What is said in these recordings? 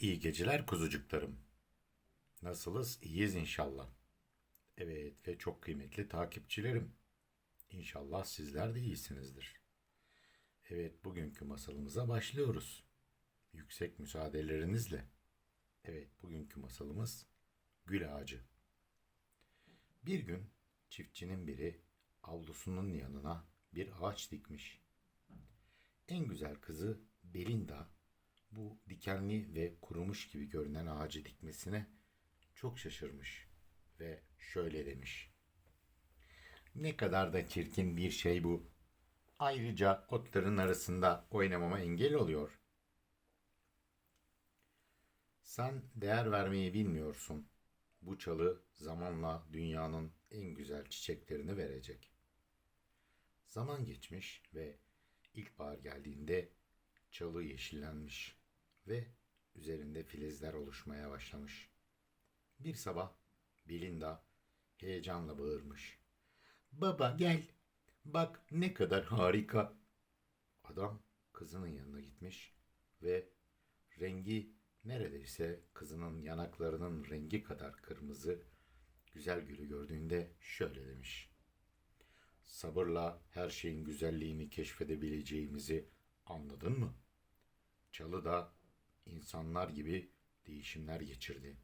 İyi geceler kuzucuklarım. Nasılız? İyiyiz inşallah. Evet ve çok kıymetli takipçilerim. İnşallah sizler de iyisinizdir. Evet bugünkü masalımıza başlıyoruz. Yüksek müsaadelerinizle. Evet bugünkü masalımız Gül Ağacı. Bir gün çiftçinin biri avlusunun yanına bir ağaç dikmiş. En güzel kızı Belinda bu dikenli ve kurumuş gibi görünen ağacı dikmesine çok şaşırmış ve şöyle demiş. Ne kadar da çirkin bir şey bu. Ayrıca otların arasında oynamama engel oluyor. Sen değer vermeyi bilmiyorsun. Bu çalı zamanla dünyanın en güzel çiçeklerini verecek. Zaman geçmiş ve ilkbahar geldiğinde çalı yeşillenmiş ve üzerinde filizler oluşmaya başlamış. Bir sabah Belinda heyecanla bağırmış. Baba gel, bak ne kadar harika. Adam kızının yanına gitmiş ve rengi neredeyse kızının yanaklarının rengi kadar kırmızı güzel gülü gördüğünde şöyle demiş. Sabırla her şeyin güzelliğini keşfedebileceğimizi anladın mı? Çalı da insanlar gibi değişimler geçirdi.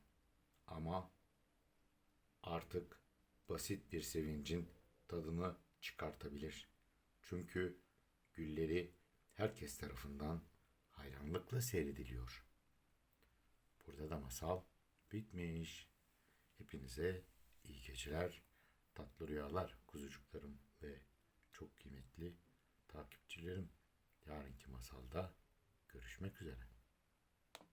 Ama artık basit bir sevincin tadını çıkartabilir. Çünkü gülleri herkes tarafından hayranlıkla seyrediliyor. Burada da masal bitmiş. Hepinize iyi geceler, tatlı rüyalar kuzucuklarım ve çok kıymetli takipçilerim. Yarınki masalda görüşmek üzere.